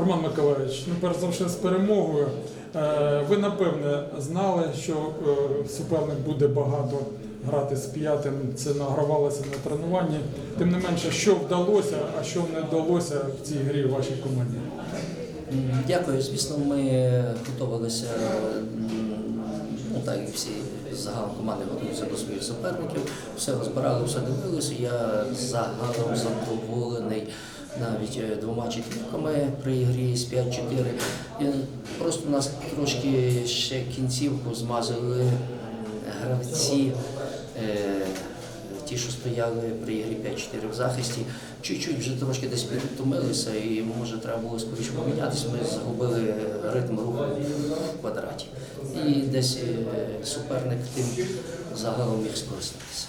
Роман Миколаївич, ну перш за все з перемогою. Е, Ви напевне знали, що е, суперник буде багато грати з п'ятим. Це награвалося на тренуванні. Тим не менше, що вдалося, а що не вдалося в цій грі вашій команді. Дякую. Звісно, ми готувалися, ну так як всі загалом команди готуються до своїх суперників. Все розбирали, все дивилися. Я загалом задоволений навіть е, двома четвірками при ігрі з 5-4. І Просто нас трошки ще кінцівку змазали гравці. е, Ті, що стояли при ігрі 5-4 в захисті, чуть-чуть вже трошки десь підтомилися, і може треба було скоріше помінятися. Ми загубили ритм руху в квадраті. І десь е, суперник тим загалом міг скористатися.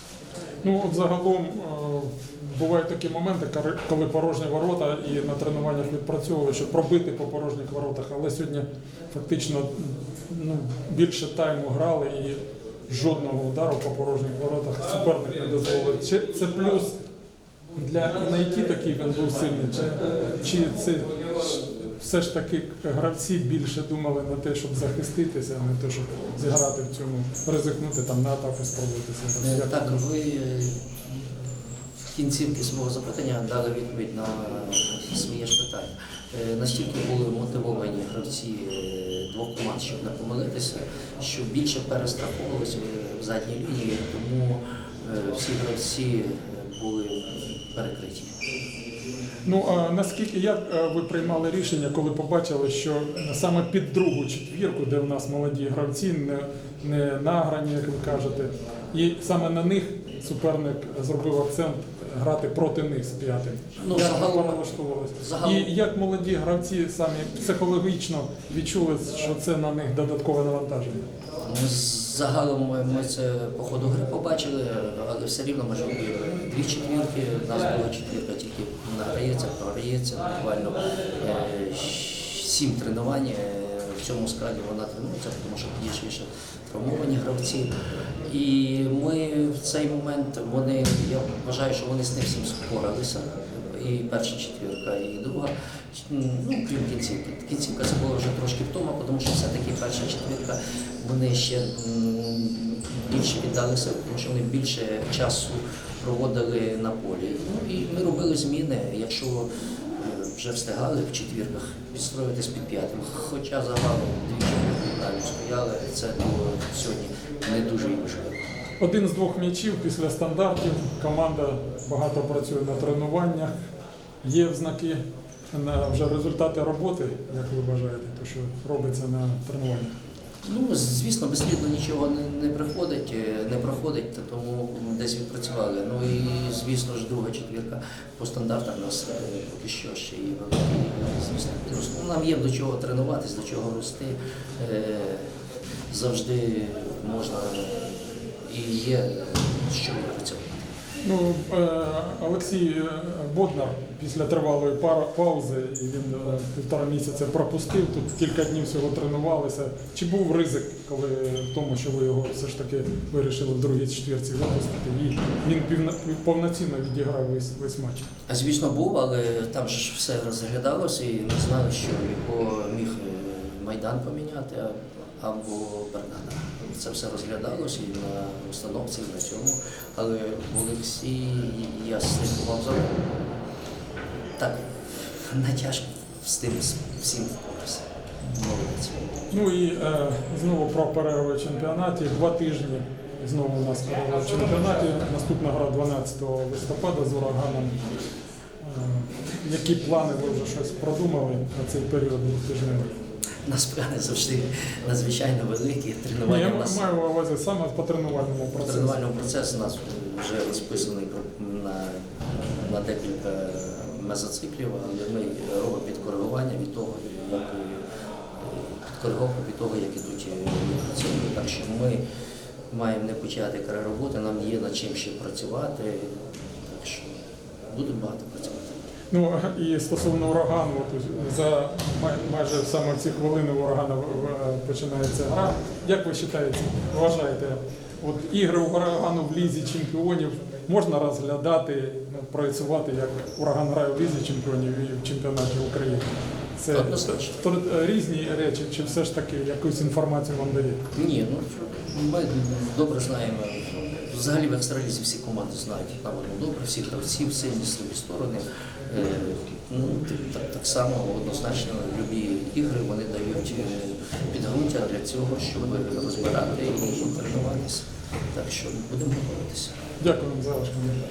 Ну от загалом е, бувають такі моменти, коли- порожні ворота і на тренуваннях відпрацьовували, щоб пробити по порожніх воротах. Але сьогодні фактично ну, більше тайму грали і жодного удару по порожніх воротах суперник не дозволив. Чи це плюс для знайти такий він був сильний? Чи, чи це все ж таки гравці більше думали на те, щоб захиститися, а не те, щоб зіграти в цьому, ризикнути там на атаку спробуватися? Е, Так, ви е, в кінцівці свого запитання дали відповідь на своє ж питання. Е, Настільки були мотивовані гравці е, двох команд, щоб не помилитися, що більше перестраховувалися в задній лінії, тому е, всі гравці е, були перекриті. Ну а наскільки як е, ви приймали рішення, коли побачили, що саме під другу четвірку, де в нас молоді гравці, не, не награні, як ви кажете, і саме на них суперник зробив акцент грати проти них з п'ятим. Ну, як загалом- ви налаштовувалися? загалом- І як молоді гравці самі психологічно відчули, що це на них додаткове навантаження? Ну, Загалом ми- ми це по ходу гри побачили, але все рівно ми ж робили дві четвірки. У нас була четвірка, тільки награється, програється. Буквально е, сім тренувань е, в цьому складі вона тренується, тому що ще травмовані гравці. І ми в цей момент вони, я вважаю, що вони з ним всім споралися. І перша четвірка, і друга. Ну, крім кінцівки. Кінцівка це було вже трошки втома, тому що все-таки перша четвірка вони ще більше віддалися, тому що вони більше часу проводили на полі. Ну і ми робили зміни, якщо е, вже встигали в четвірках підстроїтись під п'ятим. Хоча загалом дві четвірки далі стояли, це було сьогодні не дуже важливо. Один з двох м'ячів після стандартів. Команда багато працює на тренуваннях. Є взнаки на вже результати роботи, як ви вважаєте, то що робиться на тренуваннях. Ну, звісно, безслідно нічого не, приходить, е, не проходить, тому десь відпрацювали. Ну і звісно ж, друга четвірка по стандартах у нас е, поки що ще є звісно. Ну, нам є до чого тренуватись, до чого рости. Е, Завжди можна і є що. Ну, е, Олексій е, Боднар після тривалої паузи, і він е, півтора місяця пропустив, тут кілька днів всього тренувалися. Чи був ризик, коли в тому, що ви його все ж таки вирішили в другій четвірці випустити, і він повноцінно відіграв весь, весь матч? Звісно, був, але там ж все розглядалося і ми знали, що його міг е, Майдан поміняти або Бернада. Це все розглядалося і на установці, і на цьому. Але Олексій, я слідкував за ним. Так, натяжко з тим всім впорався. Молодець. Ну і е, знову про перерву в чемпіонаті. Два тижні знову у нас перерва в чемпіонаті. Наступна гра 12 листопада з ураганом. Е, які плани ви вже щось продумали на цей період двотижневий? Нас плани завжди надзвичайно великі. Тренування я у нас маю на увазі саме по тренувальному процесу. Тренувальний процес у нас вже розписаний на, на декілька мезоциклів, але ми робимо підкоригування від того, як підкориговку від того, як ідуть цикли. Так що ми маємо не почати роботи, нам є над чим ще працювати. Так що будемо багато працювати. Ну і стосовно урагану, от за майже саме ці хвилини у урагана в- в- починається гра. Як ви вважаєте, вважаєте, от ігри урагану в лізі чемпіонів можна розглядати, ну, проєцувати, як ураган грає в лізі чемпіонів і в чемпіонаті України? Це то, е, різні речі, чи все ж таки якусь інформацію вам дає? Ні, ну ми добре знаємо. Взагалі в екстралізі всі команди знають одну добре, всіх гравців, сильні слабі сторони. Е, Ну, так, так само однозначно любі ігри вони дають е, підґрунтя для цього, щоб розбирати і тренуватися. Так що будемо готуватися. Дякую вам за ваш коментар.